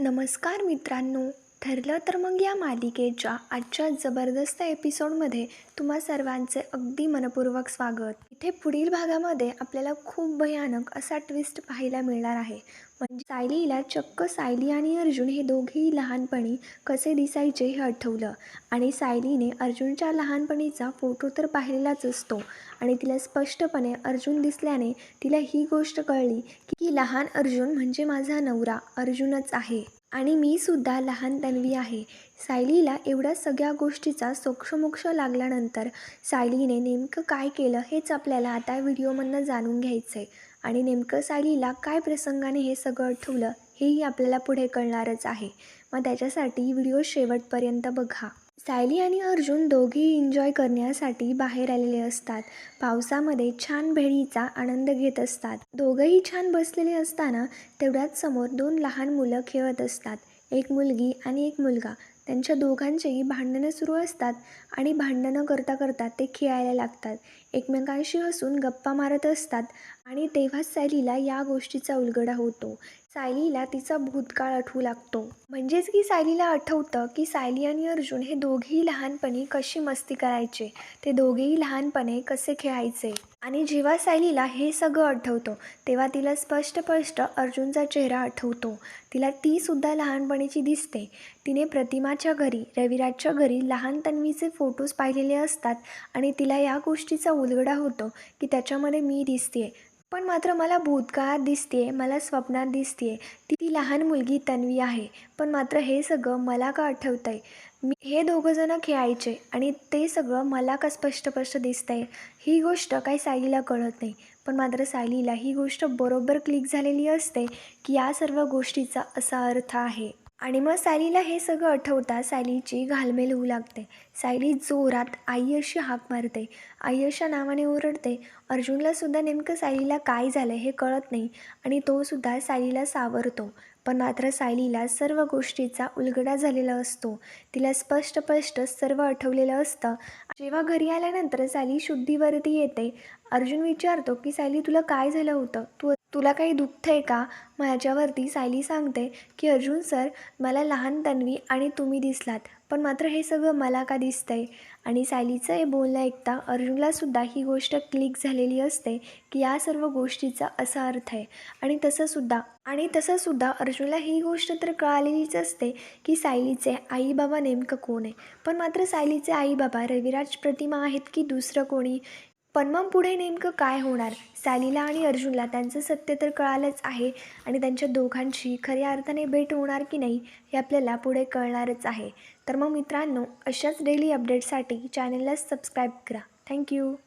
नमस्कार मित्रांनो ठरलं तर मग या मालिकेच्या आजच्या जबरदस्त एपिसोडमध्ये तुम्हा सर्वांचे अगदी मनपूर्वक स्वागत. इथे पुढील भागामध्ये आपल्याला खूप भयानक असा ट्विस्ट पाहायला मिळणार आहे. म्हणजे सायलीला चक्क सायली आणि अर्जुन हे दोघेही लहानपणी कसे दिसायचे हे आठवलं. आणि सायलीने अर्जुनच्या लहानपणीचा फोटो तर पाहिलेलाच असतो. आणि तिला स्पष्टपणे अर्जुन दिसल्याने तिला ही गोष्ट कळली की लहान अर्जुन म्हणजे माझा नवरा अर्जुनच आहे. आणि मी सुद्धा लहान तन्वी आहे. सायलीला एवढ्या सगळ्या गोष्टीचा सोक्षमोक्ष लागल्यानंतर सायलीने नेमकं काय केलं हेच आपल्याला आता व्हिडिओमधनं जाणून घ्यायचं आहे आणि नेमकं सायलीला काय प्रसंगाने हे सगळं ठेवलं हेही आपल्याला पुढे कळणारच आहे. मग त्याच्यासाठी व्हिडिओ शेवटपर्यंत बघा. सायली आणि अर्जुन दोघेही एन्जॉय करण्यासाठी बाहेर आलेले असतात. पावसामध्ये छान भेळीचा आनंद घेत असतात. दोघंही छान बसलेले असताना तेवढ्याच समोर दोन लहान मुलं खेळत असतात. एक मुलगी आणि एक मुलगा. त्यांच्या दोघांचेही भांडणं सुरू असतात आणि भांडणं करता करता ते खेळायला लागतात. एकमेकांशी हसून गप्पा मारत असतात. आणि तेव्हाच सायलीला या गोष्टीचा उलगडा होतो. सायलीला तिचा भूतकाळ आठवू लागतो. म्हणजेच की सायलीला आठवतं की सायली आणि अर्जुन हे दोघेही लहानपणी कशी मस्ती करायचे? ते दोघेही लहानपणे कसे खेळायचे? आणि जेव्हा सायलीला हे सगळं आठवतं तेव्हा तिला स्पष्ट स्पष्ट अर्जुनचा चेहरा आठवतो. तिला तीसुद्धा लहानपणीची दिसते. तिने प्रतिमाच्या घरी रविराजच्या घरी लहान तन्वीचे फोटोज पाहिलेले असतात आणि तिला या गोष्टीचा उलगडा होतो की त्याच्यामध्ये मी दिसते पण मात्र मला भूतकाळात दिसते मला स्वप्नात दिसते ती ती लहान मुलगी तन्वी आहे पण मात्र हे सगळं मला का आठवतं आहे मी हे दोघंजणं खेळायचे आणि ते सगळं मला का स्पष्टपष्ट दिसतं आहे ही गोष्ट काही सायलीला कळत नाही. पण मात्र सायलीला ही गोष्ट बरोबर क्लिक झालेली असते की या सर्व गोष्टीचा असा अर्थ आहे. आणि मग सायलीला हे सगळं आठवता सायलीची घालमेल होऊ लागते. सायली जोरात आई अशी हाक मारते. आई अशा नावाने ओरडते. अर्जुनलासुद्धा नेमकं सायलीला काय झालं हे कळत नाही आणि तोसुद्धा सायलीला सावरतो. पण मात्र सायलीला सर्व गोष्टीचा उलगडा झालेला असतो. तिला स्पष्ट स्पष्ट सर्व आठवलेलं असतं. जेव्हा घरी आल्यानंतर सायली शुद्धीवरती येते. अर्जुन विचारतो की सायली तुला काय झालं होतं? तू तुला काही दुखतं आहे का? माझ्यावरती सायली सांगते की अर्जुन सर मला लहान तन्वी आणि तुम्ही दिसलात पण मात्र हे सगळं मला का दिसतं आहे आणि सायलीचं हे बोलणं ऐकता अर्जुनलासुद्धा ही गोष्ट क्लिक झालेली असते की या सर्व गोष्टीचा असा अर्थ आहे. आणि तसंसुद्धा आणि तसंसुद्धा अर्जुनला ही गोष्ट तर कळालेलीच असते की सायलीचे आईबाबा नेमकं कोण आहे. पण मात्र सायलीचे आईबाबा रविराज प्रतिमा आहेत की दुसरं कोणी? पण मग पुढे नेमकं काय होणार? सायलीला आणि अर्जुनला त्यांचं सत्य तर कळालंच आहे आणि त्यांच्या दोघांची खऱ्या अर्थाने भेट होणार की नाही हे आपल्याला पुढे कळणारच आहे. तर मग मित्रांनो अशाच डेली अपडेटसाठी चॅनलला सबस्क्राईब करा. थँक्यू